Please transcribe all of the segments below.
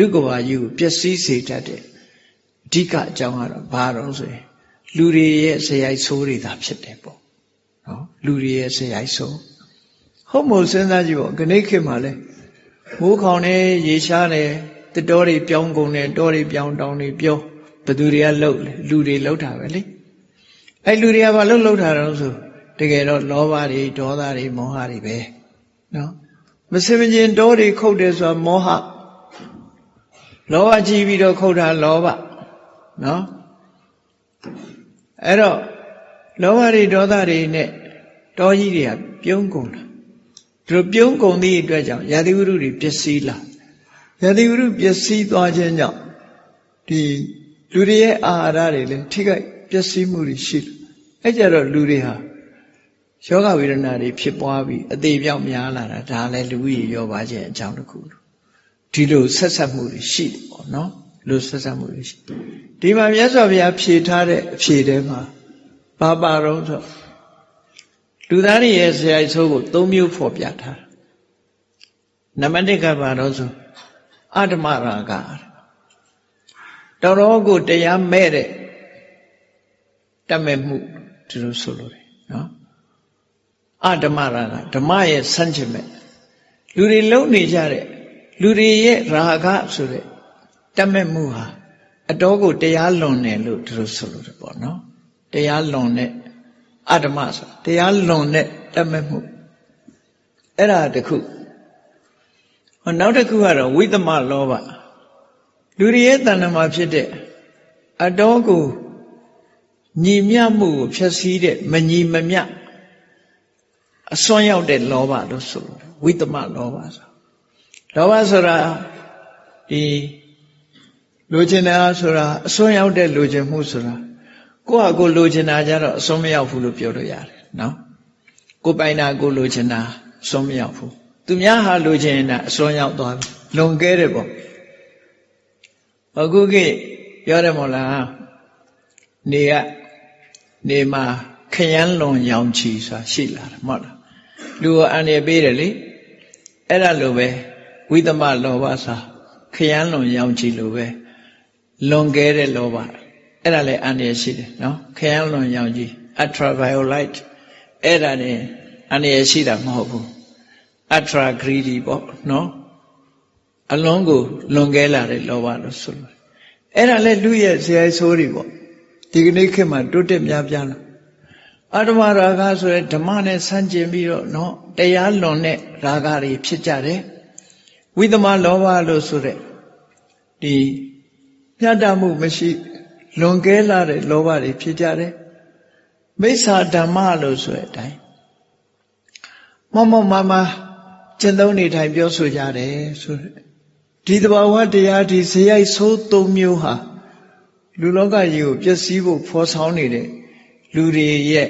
လူကဘာကြီးကိုပျက်စီးစေတတ်တဲ့အဓိကအကြောင်းကတော့ဘာတော့ဆိုရင်လူတွေရဲ့ဇယိုက်ဆိုးတွေသာဖြစ်တယ်ပေါ့နော်လူတွေရဲ့ဇယိုက်ဆိုးဟုတ်မို့စဉ်းစားကြည့်ပေါ့ခဏိခေတ်မှာလဲမိုးခေါင်နေရေရှားနေတတော်တွေပြောင်းကုန်နေတောတွေပြောင်းတောင်းတွေပြောဘသူတွေကလှုပ်လဲလူတွေလှုပ်တာပဲလေအဲ့လူတွေကဘာလှုပ်လှုပ်တာတော့ဆိုတကယ်တော့လောဘတွေဒေါသတွေမောဟတွေပဲနော်မစင်မကျင်တောတွေခုတ်တယ်ဆိုတာမောဟ လောဘကြီးပြီးတော့ခုတ်တာလောဘနော်အဲ့တော့လောဘတွေဒေါသတွေနဲ့တောကြီးတွေကပြုံးကုန်တာသူတို့ပြုံးကုန်သည့်အတွက်ကြောင့်ယာတိဝုရုတွေပျက်စီးလာယာတိဝုရုပျက်စီးသွားခြင်းကြောင့်ဒီလူတွေရဲ့အာဟာရတွေလည်းထိခိုက်ပျက်စီးမှုတွေရှိတယ်အဲ့ကြတော့လူတွေဟာယောဂဝေဒနာတွေဖြစ်ပွားပြီးအသေးပြောက်များလာတာဒါလည်းလူကြီးရောပါခြင်းအကြောင်းတစ်ခု ဒီလိုဆက်ဆက်မှုတွေရှိတယ်ပေါ့နော်လို့ဆက်ဆက်မှုတွေရှိဒီမှာမြတ်စွာဘုရားဖြေထားတဲ့အဖြေထဲမှာဘာပါတော့ဆိုလူသားတွေရဲ့ဆရာဆိုးကို၃မျိုးဖော်ပြထားတာနံပါတ်၁ကဘာတော့ဆိုအတ္တမရာဂတော်တော်ကိုတရားမဲ့တဲ့တတ်မဲ့မှုဒီလိုဆိုလို့တယ်နော်အဓမ္မရာဂဓမ္မရဲ့ဆန့်ကျင်မဲ့လူတွေလုံနေကြတဲ့ လူတွေရဲ့ရာဂဆိုတဲ့တတ်မဲ့မှုဟာအတော်ကိုတရားလွန်တယ်လို့သူတို့ဆိုလို့တယ်ပေါ့နော်တရားလွန်တဲ့အဓမ္မဆိုတရားလွန်တဲ့တတ်မဲ့မှုအဲ့ဒါတခုဟောနောက်တစ်ခုကတော့ဝိသမလောဘလူတွေရဲ့တဏ္ဍမှာဖြစ်တဲ့အတော်ကိုညီမျှမှုကိုဖျက်ဆီးတဲ့မညီမမျှအစွမ်းရောက်တဲ့လောဘလို့ဆိုလို့ဝိသမလောဘဆို လောဘဆိုတာဒီလိုချင်တာဆိုတာအစွမ်းရောက်တဲ့လိုချင်မှုဆိုတာကိုယ့်ဟာကိုယ်လိုချင်တာကြတော့အစွမ်းမရောက်ဘူးလို့ပြောလို့ရတယ်နော်ကိုယ်ပိုင်တာကိုယ်လိုချင်တာအစွမ်းမရောက်ဘူးသူများဟာလိုချင်တာအစွမ်းရောက်သွားပြီလွန်ကဲတယ်ပေါ့အခုကိပြောတယ်မို့လားနေကနေမှာခရမ်းလွန်ရောင်ချီဆိုတာရှိလာတယ်မဟုတ်လားလူကိုအန္တရာယ်ပေးတယ်လေအဲ့ဒါလိုပဲ ဝိသမလောဘစာခရမ်းလွန်ရောင်ချီလိုပဲလွန်ကဲတဲ့လောဘအဲ့ဒါလည်းအန္တရာယ်ရှိတယ်နော်ခရမ်းလွန်ရောင်ချီ ultraviolet အဲ့ဒါနဲ့အန္တရာယ်ရှိတာမဟုတ်ဘူး ultra greedy ပေါ့နော်အလုံးကိုလွန်ကဲလာတဲ့လောဘလို့ဆိုလို့အဲ့ဒါလည်းလူရဲ့ဇေယျဆိုးတွေပေါ့ဒီကနေ့ခေတ်မှာတိုးတက်များပြားလာအတ္တမရာဂဆိုရဲဓမ္မနဲ့ဆန့်ကျင်ပြီးတော့နော်တရားလွန်တဲ့ရာဂတွေဖြစ်ကြတယ် ဝိသမလောဘလို့ဆိုတဲ့ဒီညတမှုမရှိလွန်ကဲလာတဲ့လောဘတွေဖြစ်ကြတယ်မိစ္ဆာဓမ္မလို့ဆိုတဲ့အတိုင်းမမမမကျင့်သုံးနေထိုင်ပြောဆိုကြတယ်ဆိုတဲ့ဒီတဘာဝတရားဒီဇေယိုက်ဆိုးသုံးမျိုးဟာလူလောကကြီးကိုပျက်စီးဖို့ဖော်ဆောင်နေတဲ့လူတွေရဲ့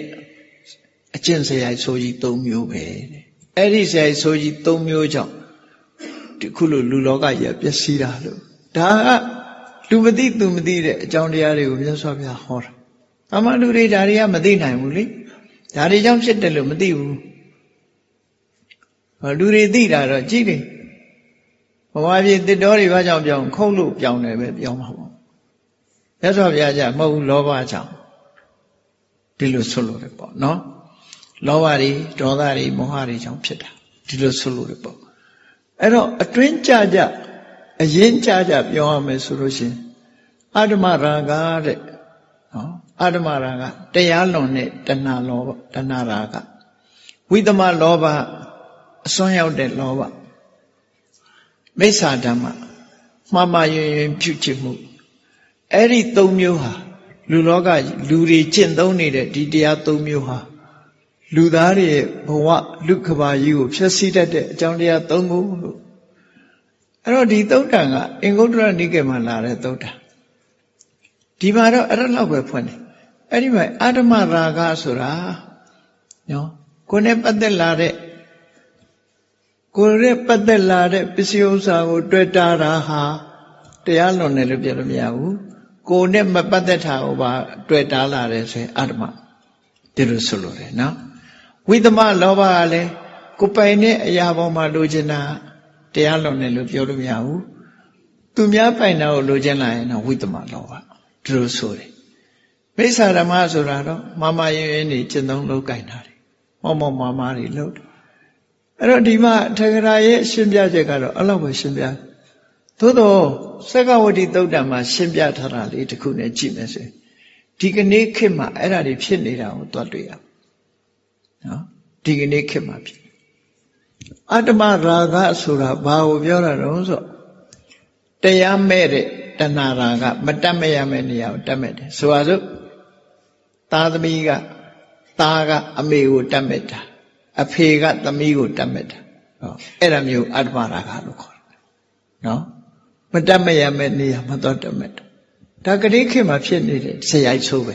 အကျင့်စရိုက်ဆိုကြီး၃မျိုးပဲတဲ့အဲ့ဒီစရိုက်ဆိုကြီး၃မျိုးကြောင့်ဒီ ခုလိုလူလောကကြီးကပျက်စီးတာလို့ဒါကလူမသိသူမသိတဲ့အကြောင်းတရားတွေကိုမြတ်စွာဘုရားဟောတာ။အမှန်လူတွေဒါတွေကမသိနိုင်ဘူးလေ။ဒါတွေကြောင့်ဖြစ်တယ်လို့မသိဘူး။လူတွေသိတာတော့ကြည့်တယ်။ဘဝပြည်တစ်တော်တွေဘာကြောင့်ပြောင်းခုတ်လို့ပြောင်းတယ်ပဲပြောင်းမှာပေါ့မြတ်စွာဘုရားကြမဟုတ်ဘူးလောဘကြောင့်ဒီလိုဆွလို့တယ်ပေါ့နော်လောဘတွေဒေါသတွေမောဟတွေကြောင့်ဖြစ်တာဒီလိုဆွလို့တယ်ပေါ့ အဲ့တော့အတွင်းကြကြအရင်ကြကြပြောရမယ်ဆိုလို့ရှိရင်အတ္တမရာဂတဲ့နော်အတ္တမရာဂတရားလွန်တဲ့တဏှာလောဘတဏှာရာဂဝိသမလောဘအစွန်းရောက်တဲ့လောဘမိစ္ဆာဓမ္မမှားမှားယွင်ယွင်ပြုချစ်မှုအဲ့ဒီ၃မျိုးဟာလူလောကလူတွေကျင့်သုံးနေတဲ့ဒီတရား၃မျိုးဟာ လူသားတွေရဲ့ဘဝလူကဘာကြီးကိုဖျက်ဆီးတတ်တဲ့အကြောင်းတရား၃ခုလို့အဲ့တော့ဒီသုတ်တန်ကအင်္ဂုတ္တရနိကေမှာလာတဲ့သုတ်တန်ဒီမှာတော့အဲ့ဒါလောက်ပဲဖွင့်တယ်အဲ့ဒီမှာအာဓမရာဂဆိုတာနော်ကိုယ်နဲ့ပတ်သက်လာတဲ့ကိုယ်နဲ့ပတ်သက်လာတဲ့ပစ္စည်းဥစ္စာကို တွေ့တာတာဟာတရားလွန်တယ်လို့ပြောလို့မရဘူးကိုနဲ့မပတ်သက်တာကိုပါတွေ့တာလာတယ်ဆိုရင်အတ္တမဒီလိုဆိုလို့တယ်နော် ဝိသမလောဘကလည်းကိုပိုင်တဲ့အရာပေါ်မှာလိုချင်တာတရားလွန်တယ်လို့ပြောလို့မရဘူးသူများပိုင်တာကိုလိုချင်လာရင်တော့ဝိတ္တမလောဘဒီလိုဆိုတယ်မိစ္ဆာဓမ္မဆိုတာတော့မမရင်းရင်းနေကျင့်သုံးလောက်ကင်တာတွေမောမောမာမာတွေလုပ်တယ်အဲ့တော့ဒီမှာထေရရဲ့ရှင်းပြချက်ကတော့အဲ့လောက်ပဲရှင်းပြသို့တော့စက္ကဝတိသုတ်တံမှာရှင်းပြထားတာလေးတစ်ခုနဲ့ကြည့်မယ်ဆိုရင်ဒီကနေ့ခေတ်မှာအဲ့ဒါတွေဖြစ်နေတာကိုသွားတွေ့ရ နော်ဒီကနေ့ခေတ်မှာဖြစ်အတ္တမရာဂဆိုတာဘာကိုပြောတာတော့ဆိုတရားမဲ့တဲ့တဏှာရာဂမတတ်မဲ့ရမယ့်နေရာကိုတတ်မဲ့တယ်ဆိုပါစို့သားသမီးကသားကအမေကိုတတ်မဲ့တာအဖေကသမီးကိုတတ်မဲ့တာဟောအဲ့ဒါမျိုးအတ္တမရာဂလို့ခေါ်တယ်နော်မတတ်မဲ့ရမယ့်နေရာမတော်တတ်မဲ့တာဒါကတိခေတ်မှာဖြစ်နေတဲ့ဆရာကြီးဆိုးပဲ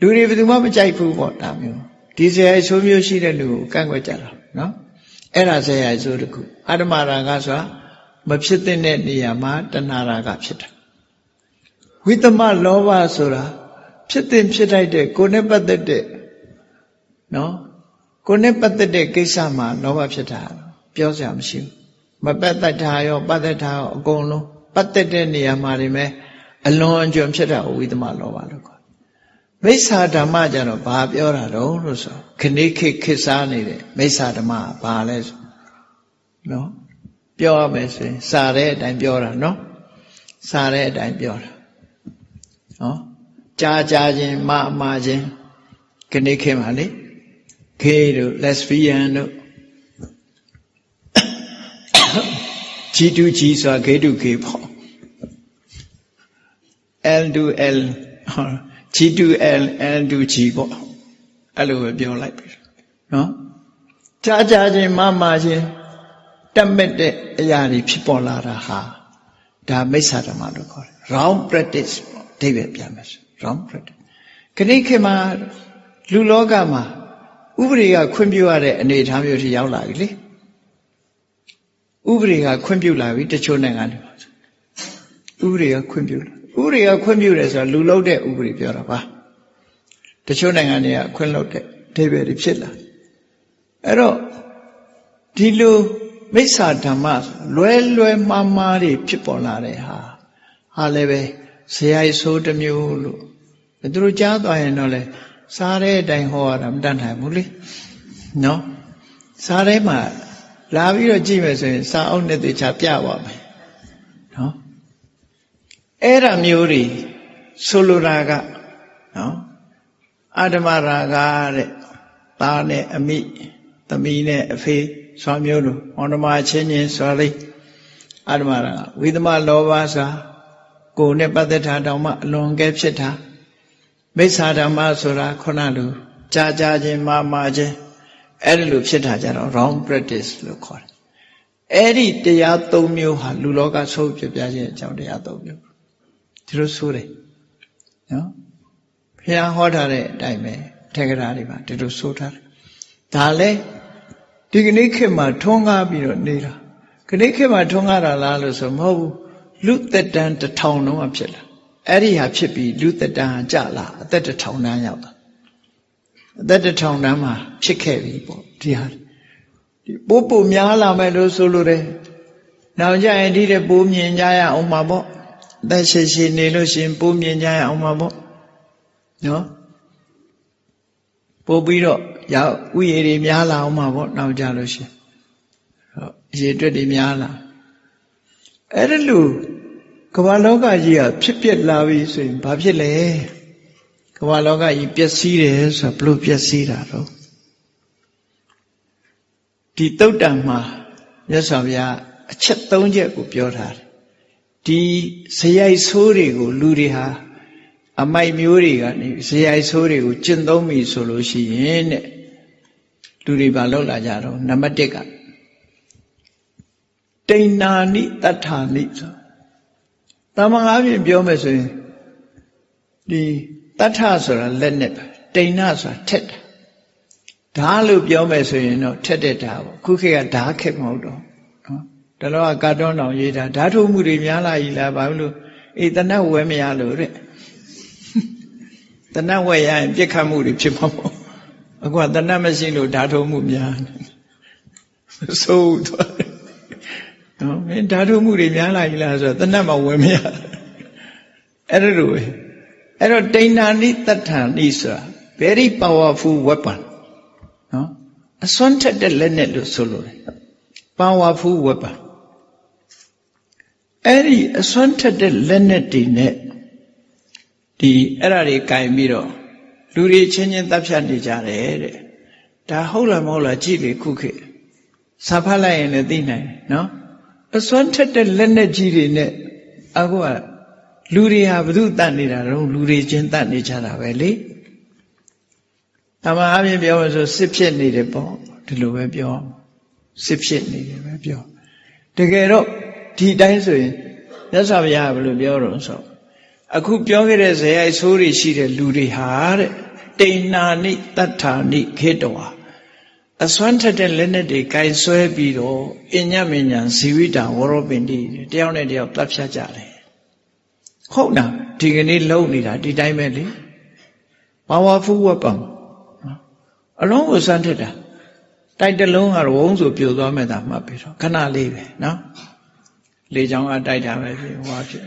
လူတွေဘယ်သူမှမကြိုက်ဘူးပေါ့ဒါမျိုးဒီဆရာကြီးဆိုးမျိုးရှိတဲ့လူကိုကန့်ကွက်ကြတာနော်အဲ့ဒါဆရာကြီးဆိုးတခုအတ္တမရာဂဆိုတာမဖြစ်တဲ့နေရာမှာတဏှာရာဂဖြစ်တာဝိသမလောဘဆိုတာဖြစ်တဲ့ဖြစ်တတ်တဲ့ကိုယ်နဲ့ပတ်သက်တဲ့နော်ကိုယ်နဲ့ပတ်သက်တဲ့ကိစ္စမှာလောဘဖြစ်တာပြောစရာမရှိဘူးမပတ်သက်တာရောပတ်သက်တာရောအကုန်လုံးပတ်သက်တဲ့နေရာမှာတွေမဲ့အလွန်အကျွံဖြစ်တာကိုဝိသမလောဘလို့ခေါ် မိစ္ဆာဓမ္မကြတော့ဘာပြောတာတော့လို့ဆိုခဏိခိခိစားနေတဲ့မိစ္ဆာဓမ္မဘာလဲဆိုနော်ပြောရမယ်ဆိုရင်စာတဲ့အတိုင်းပြောတာနော်စာတဲ့အတိုင်းပြောတာနော်ကြားကြားခြင်းမအမှားခြင်းခဏိခိမှာလေခေတို့ lesbian တို့ G2G ဆိုတာ gay to gay ပေါ့ L to L ဟုတ် G2L N2G ပေါ့အဲ့လိုပဲပြောလိုက်ပြီနော်ကြာကြာချင်းမမချင်းတက်မဲ့တဲ့အရာတွေဖြစ်ပေါ်လာတာဟာဒါမိစ္ဆာဓမ္မလို့ခေါ်တယ် round practice ပေါ့အဓိပ္ပာယ်ပြန်မယ် round practice ခဏခေတ်မှာလူလောကမှာဥပဒေကခွင့်ပြုရတဲ့အနေအထားမျိုးတွေရောက်လာပြီလေဥပဒေကခွင့်ပြုလာပြီတချို့နိုင်ငံတွေဥပဒေကခွင့်ပြုလာ ဥပဒေကခွင့်ပြုတယ်ဆိုတာလူလုံးတဲ့ဥပဒေပြောတာပါတချို့နိုင်ငံတွေကခွင့်လုပ်တဲ့အဓိပ္ပာယ်တွေဖြစ်လာအဲ့တော့ဒီလိုမိစ္ဆာဓမ္မလွဲလွဲမှားမှားတွေဖြစ်ပေါ်လာတဲ့ဟာဟာလည်းပဲဇေယိုက်ဆိုးတစ်မျိုးလို့သူတို့ကြားသွားရင်တော့လေစားတဲ့အတိုင်းဟောရတာမတတ်နိုင်ဘူးလေနော်စားထဲမှာလာပြီးတော့ကြည့်မယ်ဆိုရင်စာအုပ်နဲ့သေချာပြပါမယ်နော် အဲ့ဒါမျိုးတွေဆိုလိုတာကနော်အာဓမရာဂတဲ့သားနဲ့အမိသမီးနဲ့အဖေဆွာမျိုးတို့မောင်နှမချင်းချင်းဆွာလေးအာဓမရာဂဝိသမလောဘစာကိုယ်နဲ့ပတ်သက်တာတောင်မှအလွန်ကဲဖြစ်တာမိစ္ဆာဓမ္မဆိုတာခုနလိုကြာကြာချင်းမာမာချင်းအဲ့ဒီလိုဖြစ်တာကြတော့ wrong practice လို့ခေါ်တယ်အဲ့ဒီတရား၃မျိုးဟာလူလောကဆိုးပြပြခြင်းအကြောင်းတရား၃မျိုး ဒီလိုဆိုတယ်နော်ဘုရားဟောထားတဲ့အတိုင်းပဲထေကရာတွေပါဒီလိုဆိုထားတယ်ဒါလည်းဒီကနေ့ခေတ်မှာထွန်းကားပြီးတော့နေတာကနေ့ခေတ်မှာထွန်းကားတာလားလို့ဆိုမဟုတ်ဘူးလူသက်တမ်းတစ်ထောင်လုံးကဖြစ်လာအဲ့ဒီဟာဖြစ်ပြီးလူသက်တမ်းဟာကြလာအသက်တစ်ထောင်တန်းရောက်တာအသက်တစ်ထောင်တန်းမှာဖြစ်ခဲ့ပြီပေါ့ဒီဟာဒီပိုးပိုများလာမယ်လို့ဆိုလိုတယ်နောက်ကြရင်ဒီတဲ့ပိုးမြင်ကြရအောင်ပါပေါ့အ သက်ရှိရှိနေလို့ရှင်ပိုးမြင်ကြရအောင်ပါပေါ့နော်ပို့ပြီးတော့ရောက်ဥယျာဉ်တွေများလာအောင်ပါပေါ့နောက်ကြလို့ရှင်ဟုတ်အရေအတွက်တွေများလာအဲ့ဒါလို့ကမ္ဘာလောကကြီးကဖြစ်ပျက်လာပြီဆိုရင်ဘာဖြစ်လဲကမ္ဘာလောကကြီးပျက်စီးတယ်ဆိုတော့ဘလို့ပျက်စီးတာတော့ဒီတုတ်တံမှာမြတ်စွာဘုရားအချက်၃ချက်ကိုပြောထားတယ် ဒီဇယိုက်ဆိုးတွေကို လူတွေဟာအမိုက်မျိုးတွေကနေဇယိုက်ဆိုးတွေကိုကျင့်သုံးပြီဆိုလို့ရှိရင်တဲ့လူတွေဘာလောက်လာကြတော့နံပါတ်1ကတိဏ္ဏာနိတတ္ထာနိဆိုတမန်အားဖြင့်ပြောမယ်ဆိုရင်ဒီတတ္ထဆိုတာလက်နဲ့ပဲတိဏ္ဏဆိုတာထက်တာဓာလို့ပြောမယ်ဆိုရင်တော့ထက်တဲ့ဓာပေါ့ခုခေတ်ကဓာခက်မဟုတ်တော့နော် တလောကကာတွန်းတော်ရေးတာဓာထုမှုတွေများလာ E လားဘာလို့အေးတနတ်ဝဲမရလို့တဲ့တဏှတ်ဝက်ရရင်ပြစ်ခတ်မှုတွေဖြစ်မှာပေါ့အခုကတဏှတ်မရှိလို့ဓာထုံမှုများဆိုးသွားတယ်နော်မင်းဓာတုမှုတွေများလာပြီလားဆိုတော့တဏတ်မဝင်မရအဲ့ဒါလိုပဲအဲ့တော့တိဏ္ဍာနိတ္ထာနိဆိုတာ very powerful weapon နော်အစွမ်းထက်တဲ့လက်နဲ့လို့ဆိုလို့တယ် powerful weapon အဲ့ဒီအစွမ်းထက်တဲ့လက်နဲ့တွေနဲ့ဒီအဲ့ဒါတွေကင်ပြီးတော့လူတွေချင်းချင်းတပ်ဖြတ်နေကြတယ်တဲ့ဒါဟုတ်လားမဟုတ်လားကြည့်လေခုခေတ်စာဖတ်လိုက်ရင်လည်းသိနိုင်တယ်နော်အစွမ်းထက်တဲ့လက်နဲ့ကြီးတွေနဲ့အခုကလူတွေဟာဘု து တတ်နေတာတော့လူတွေချင်းတတ်နေကြတာပဲလေတမန်အပြင်ပြောလို့ဆိုစစ်ဖြစ်နေတယ်ပေါ့ဒီလိုပဲပြောစစ်ဖြစ်နေတယ်ပဲပြောတကယ်တော့ ဒီတိုင်းဆိုရင်မြတ်စွာဘုရားကဘယ်လိုပြောတော့ဆိုအခုပြောခဲ့တဲ့ဇေယိုက်ဆိုးတွေရှိတဲ့လူတွေဟာတဲ့တိဏ္ဏာနိတတ္ထာနိခေတဝါအစွမ်းထက်တဲ့လက်နဲ့တွေကင်ဆွဲပြီးတော့အညမညာဇီဝိတာဝရောပင်တိတယောက်နဲ့တယောက်တပ်ဖြတ်ကြတယ်ဟုတ်လားဒီကနေ့လုံနေတာဒီတိုင်းပဲလေ powerful weapon အလုံးကိုစွမ်းထက်တာတိုက်တလုံးကတော့ဝုန်းဆိုပြိုသွားမဲ့တာမှတ်ပြီးတော့ခဏလေးပဲနော် လေချောင်းကတိုက်တာပဲဖြစ်ဟောဖြစ်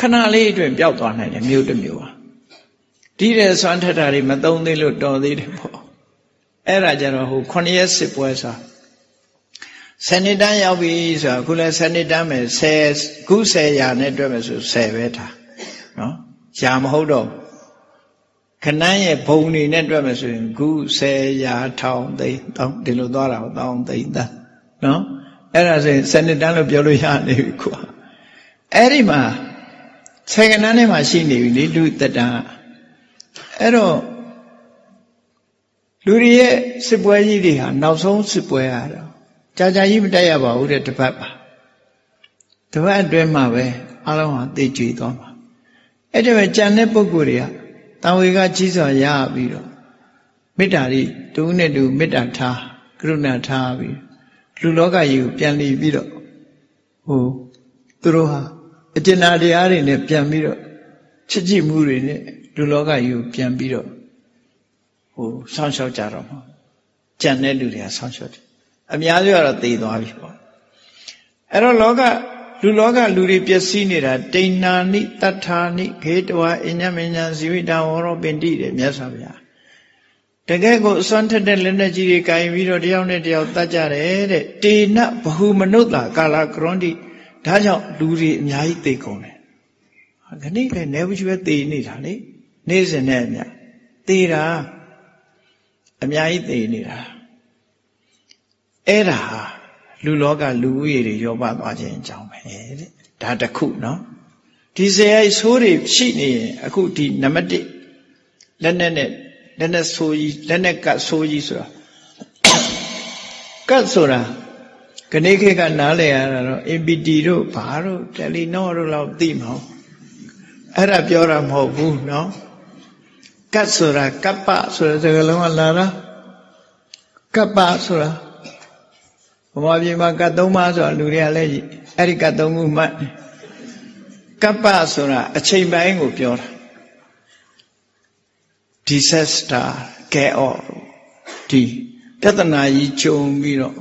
ခဏလေးအတွင်းပျောက်သွားနိုင်တယ်မြို့တစ်မြို့ဟာဒီတဲ့စွမ်းထက်တာတွေမသုံးသေးလို့တော်သေးတယ်ပေါ့အဲ့ဒါကြတော့ဟို9ရက်စစ်ပွဲဆိုဆယ်နှစ်တန်းရောက်ပြီဆိုတော့အခုလဲဆယ်နှစ်တန်းမယ်10ခု10ရာနဲ့တွက်မယ်ဆို10ပဲထားနော်ရာမဟုတ်တော့ခဏရဲ့ဘုံနေနဲ့တွက်မယ်ဆိုရင်ခု10ရာထောင်သိန်းတောင်းဒီလိုသွားတာတောင်းသိန်းသားနော် အဲ့ဒါဆိုရင်ဆယ်နှစ်တန်းလို့ပြောလို့ရနေပြီကွာအဲ့ဒီမှာဆယ်ကဏန်းထဲမှာရှိနေပြီလေလူတက်တန်းအဲ့တော့လူတွေရဲ့စစ်ပွဲကြီးတွေဟာနောက်ဆုံးစစ်ပွဲရတော့ကြာကြာကြီးမတက်ရပါဘူးတဲ့တပတ်ပါတပတ်အတွင်းမှာပဲအလုံးဟာသိကြွေသွားမှာအဲ့ဒါပဲကြံတဲ့ပုဂ္ဂိုလ်တွေကတန်ဝေကကြီးစွာရပြီးတော့မေတ္တာတွေတူနဲ့တူမေတ္တာထားကရုဏာထားပြီး လူလောကကြီးကိုပြန်လည်ပြီးတော့ဟိုသူတို့ဟာအကျဉ်းတရားတွေနဲ့ပြန်ပြီးတော့ချစ်ကြည်မှုတွေနဲ့လူလောကကြီးကိုပြန်ပြီးတော့ဟိုဆောင်းလျှောက်ကြတော့မှာကြံတဲ့လူတွေကဆောင်းလျှောက်တယ်အများစုကတော့သေသွားပြီပေါ့အဲ့တော့လောကလူလောကလူတွေပျက်စီးနေတာတိဏ္ဏာနိတတ္ထာနိခေတဝအညမညာဇီဝိတဝရောပင်တိတယ်မြတ်စွာဘုရား တကယ်ကိုအစွမ်းထက်တဲ့လက်နဲ့ကြီးတွေကင်ပြီးတော့တယောက်နဲ့တယောက်တတ်ကြတယ်တဲ့တေနဘဟုမနုဿာကာလကရွန်တိဒါကြောင့်လူတွေအများကြီးသေကုန်တယ်ခဏိလည်းနေဘူးကျွဲသေနေတာလေနေ့စဉ်နဲ့အများသေတာအများကြီးသေနေတာအဲ့ဒါဟာလူလောကလူဦးရေတွေရောပါသွားခြင်းအကြောင်းပဲတဲ့ဒါတခုနော်ဒီဇေယိုက်ဆိုးတွေရှိနေရင်အခုဒီနံပါတ်1လက်နဲ့နဲ့ လက်နဲ့ဆိုးကြီးလက်နဲ့ကတ်ဆိုးကြီးဆိုတာကတ်ဆိုတာကနေခေတ်ကနားလည်ရတာတော့ MPT တို့ဘာတို့တယ်လီနောတို့လောက်သိမှာအဲ့ဒါပြောတာမဟုတ်ဘူးနော်ကတ်ဆိုတာကပ္ပဆိုတဲ့စကားလုံးကလာတာကပ္ပဆိုတာဘဝပြည်မှာကတ်သုံးပါးဆိုတာလူတွေကလည်းအဲ့ဒီကတ်သုံးခုမှတ်ကပ္ပဆိုတာအချိန်ပိုင်းကိုပြောတာ disaster chaos ဒီပြဿနာကြီးကြုံပြီးတော့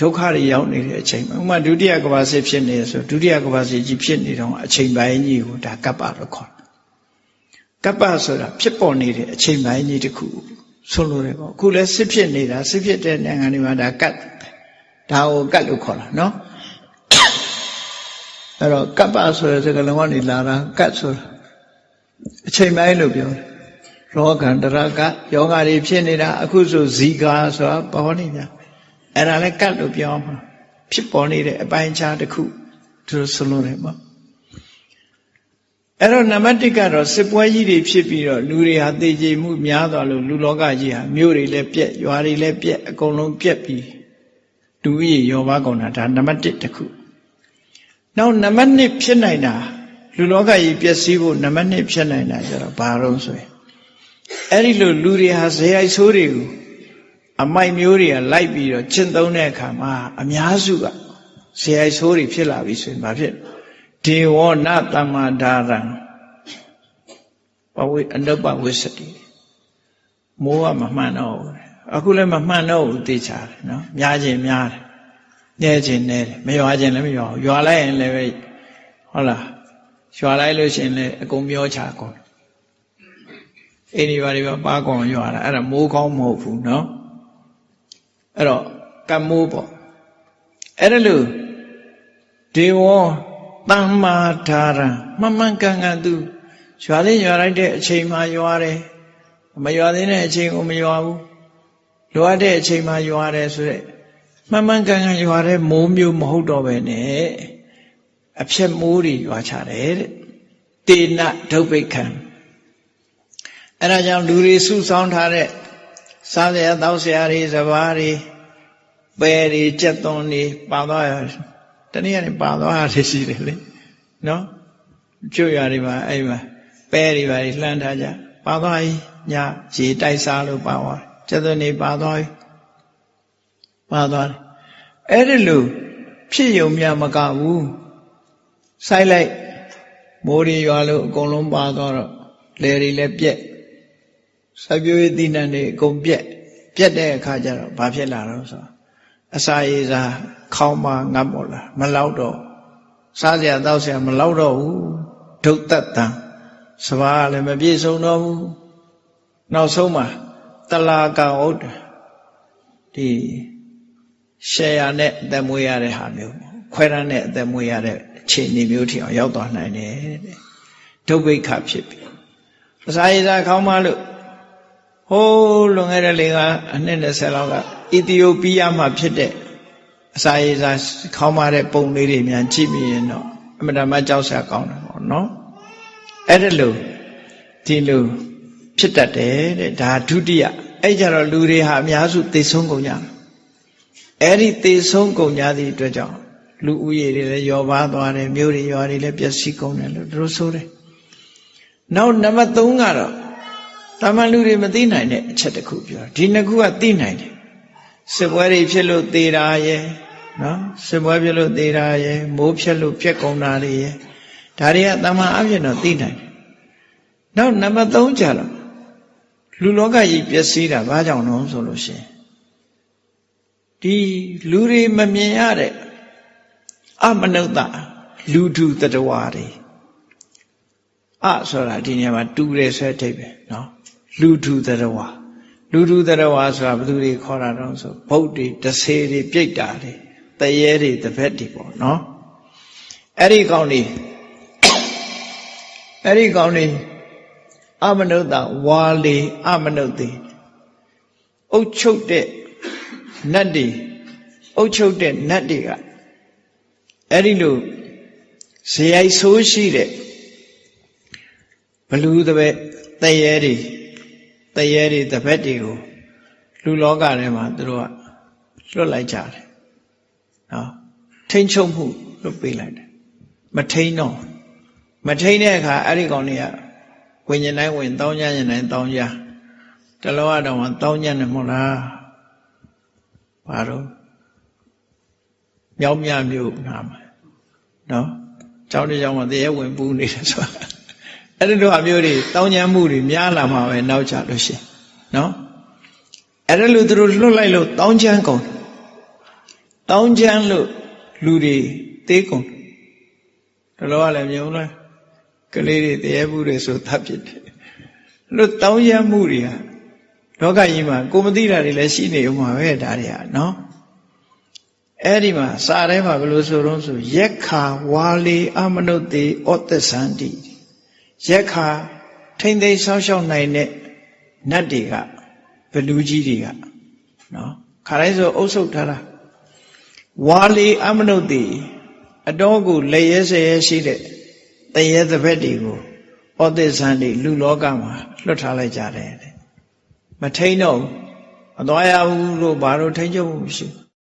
ဒုက္ခတွေရောက်နေတဲ့အချိန်မှာဥမာဒုတိယကဘာစစ်ဖြစ်နေဆိုဒုတိယကဘာစစ်ကြီးဖြစ်နေတော့အချိန်ပိုင်းကြီးကိုဒါကပ္ပလို့ခေါ်တယ်ကပ္ပဆိုတာဖြစ်ပေါ်နေတဲ့အချိန်ပိုင်းကြီးတစ်ခုဆိုလိုတယ်ပေါ့အခုလည်းစစ်ဖြစ်နေတာစစ်ဖြစ်တဲ့နိုင်ငံတွေမှာဒါကတ်ဒါကိုကတ်လို့ခေါ်တာနော်အဲ့တော့ကပ္ပဆိုတဲ့စကားလုံးကနေလာတာကတ်ဆိုတာအချိန်ပိုင်းလို့ပြောတယ် ရောဂန္တရကယောဂါတွေဖြစ်နေတာအခုဆိုဇီကာဆိုတာပေါ်နေကြအဲ့ဒါလည်းကတ်လို့ပြောမှာဖြစ်ပေါ်နေတဲ့အပိုင်းခြားတစ်ခုသူဆိုလို့တယ်ပေါ့အဲ့တော့နံပါတ်1ကတော့စစ်ပွဲကြီးတွေဖြစ်ပြီးတော့လူတွေဟာသေကြေမှုများသွားလို့လူလောကကြီးဟာမြို့တွေလည်းပြက်ရွာတွေလည်းပြက်အကုန်လုံးပြက်ပြီးလူကြီးရောပါကုန်တာဒါနံပါတ်1တစ်ခုနောက်နံပါတ်2ဖြစ်နိုင်တာလူလောကကြီးပျက်စီးဖို့နံပါတ်2ဖြစ်နိုင်တာကျတော့ဘာလို့ဆိုရင် အဲ့ဒီလိုလူတွေဟာဇေယိုက်ဆိုးတွေကိုအမိုက်မျိုးတွေကလိုက်ပြီးတော့ကျင့်သုံးတဲ့အခါမှာအများစုကဇေယိုက်ဆိုးတွေဖြစ်လာပြီဆိုရင်ဘာဖြစ်ဒေဝနတမ္မာဒါရံဘဝိအနုပဝိသတိမိုးကမမှန်တော့ဘူးအခုလည်းမမှန်တော့ဘူးသိချတယ်နော်များခြင်းများတယ်နဲခြင်းနဲတယ်မရွာခြင်းလည်းမရွာဘူးရွာလိုက်ရင်လည်းပဲဟုတ်လားရွာလိုက်လို့ရှိရင်လည်းအကုန်မျောချကုန် အိမ်ဒီပါဒီပါပါကောင်ရွာတာအဲ့ဒါမိုးကောင်းမဟုတ်ဘူးเนาะအဲ့တော့ကတ်မိုးပေါ့အဲ့ဒါလို့ဒေဝတမ္မာဓာရံမမှန်ကန်ကန်သူရွာလေးရွာလိုက်တဲ့အချိန်မှရွာတယ်မရွာသေးတဲ့အချိန်ကိုမရွာဘူးလိုအပ်တဲ့အချိန်မှရွာတယ်ဆိုတဲ့မှန်မှန်ကန်ကန်ရွာတဲ့မိုးမျိုးမဟုတ်တော့ပဲနဲ့အဖြက်မိုးတွေရွာချတယ်တဲ့တေနဒုဗ္ဗိခံ အဲ့ဒါကြောင့်လူတွေစုဆောင်းထားတဲ့စားစရာတောက်စရာတွေစဘာတွေပဲတွေကြက်သွန်တွေပါသွားရတနည်းအားဖြင့်ပါသွားရရှိတယ်လေနော်ကျွတ်ရတွေပါအဲ့မှာပဲတွေပါလှမ်းထားကြပါသွားပြီညရေတိုက်စားလို့ပါသွားတယ်ကျက်သွန်တွေပါသွားပြီပါသွားတယ်အဲ့ဒီလိုဖြစ်ယုံမြမကဘူးစိုက်လိုက်မိုးတွေရွာလို့အကုန်လုံးပါသွားတော့လယ်တွေလည်းပြက် စိုက်ပျိုးရေးသီးနှံတွေအကုန်ပြက်ပြက်တဲ့အခါကျတော့ဘာဖြစ်လာတော့ဆိုအစာရည်စားခေါင်းမငတ်ပေါ်လာမလောက်တော့စားစရာတောက်စရာမလောက်တော့ဘူးဒုတ်တတံစဘာလည်းမပြည့်စုံတော့ဘူးနောက်ဆုံးမှာတလာကံဟုတ်ဒီရှယ်ယာနဲ့အသက်မွေးရတဲ့ဟာမျိုးခွဲရမ်းနဲ့အသက်မွေးရတဲ့အခြေအနေမျိုးထိအောင်ရောက်သွားနိုင်တယ်တဲ့ဒုဗ္ဗိခဖြစ်ပြီအစာရည်စားခေါင်းမလို့ ဟိုးလွန်ခဲ့တဲ့လေကအနှစ်20လောက်ကဣသီယိုပီးယားမှာဖြစ်တဲ့အစာရည်စားခေါင်းမတဲ့ပုံလေးတွေများကြည့်မိရင်တော့အမှန်တမ်းကြောက်စရာကောင်းတယ်ပေါ့နော်အဲ့ဒါလို့ဒီလိုဖြစ်တတ်တယ်တဲ့ဒါဒုတိယအဲ့ကြတော့လူတွေဟာအများစုသိဆုံးကုန်ကြတယ်အဲ့ဒီသိဆုံးကုန်ကြသည့်အတွက်ကြောင့်လူဦးရေတွေလည်းယောပါသွားတယ်မြို့တွေရွာတွေလည်းပျက်စီးကုန်တယ်လို့တို့ဆိုတယ်နောက်နံပါတ်3ကတော့ တာမန်လူတွေမသိနိုင်တဲ့အချက်တစ်ခုပြောဒီနှစ်ခုကသိနိုင်တယ်စစ်ပွဲတွေဖြစ်လို့သေတာရဲ့နော်စစ်ပွဲဖြစ်လို့သေတာရဲ့မိုးဖြက်လို့ပြက်ကုန်တာတွေရဲ့ဒါတွေကတာမန်အဖြစ်တော့သိနိုင်တယ်နောက်နံပါတ်3ကျတော့လူလောကကြီးပျက်စီးတာဘာကြောင့်လဲဆိုလို့ရှိရင်ဒီလူတွေမမြင်ရတဲ့အမနုဿလူထုတတဝါတွေ အဆိုတာဒီနေရာမှာတူတယ်ဆွဲထိပ်ပဲနော်လူထုတတဝါလူထုတတဝါဆိုတာဘယ်သူတွေခေါ်တာတော့ဆိုဗုဒ္ဓတွေတဆေတွေပြိတ္တာတွေတရေတွေတပက်တွေပေါ့နော်အဲ့ဒီကောင်းနေအဲ့ဒီကောင်းနေအမနုဿဝါလေအမနုဿေအုတ်ချုပ်တဲ့နတ်တွေအုတ်ချုပ်တဲ့နတ်တွေကအဲ့ဒီလိုဇေယိုက်ဆိုးရှိတဲ့ ဘလူတပည့်တရေတွေတရေတွေတပည့်တွေကိုလူလောကထဲမှာသူတို့ကလွတ်လိုက်ကြတယ်နော်ထိမ့်ချုပ်မှုလွတ်ပေးလိုက်တယ်မထိန်တော့မထိန်တဲ့အခါအဲ့ဒီကောင်တွေကဝิญဉ်တိုင်းဝင်တောင်းကြရင်တိုင်းတောင်းကြတလောကတော့မှတောင်းကြတယ်မဟုတ်လားဘာတော့မြောက်မြမျိုးနာမှာနော်ကျောင်းတစ်ကျောင်းမှာတရေဝင်ပူးနေတယ်ဆိုတာ အဲ့ဒီလိုအမျိုးတွေတောင်းကြမ်းမှုတွေများလာမှာပဲနောက်ကြလို့ရှိရင်နော်အဲ့ဒါလို့သူတို့လွတ်လိုက်လို့တောင်းကြမ်းကုန်တောင်းကြမ်းလို့လူတွေသေးကုန်တလောကလည်းမြုံလားကလေးတွေတရေဘူးတွေဆိုသတ်ဖြစ်တယ်လို့တောင်းကြမ်းမှုတွေဟာလောကကြီးမှာကိုမသိတာတွေလည်းရှိနေဦးမှာပဲဒါတွေကနော်အဲ့ဒီမှာစာထဲမှာဘယ်လိုဆိုတော့ဆိုရက်ခါဝါလီအမနုတ်တိဩတ္တသန္တိ ရက်ခါထိမ့်သိမ်းဆောင်းရှောက်နိုင်တဲ့နတ်တွေကဘလူကြီးတွေကနော်ခါတိုင်းဆိုအုပ်ဆုပ်ထားတာဝါလီအမနုတ်တိအတော်ကိုလက်ရဲဆဲရဲရှိတဲ့တရေသဘက်တွေကိုဩတ္တသန္တိလူလောကမှာလွတ်ထားလိုက်ကြတယ်မထိန်တော့မသွားရဘူးလို့ဘာလို့ထိန်ချုပ်မှုမရှိဘူး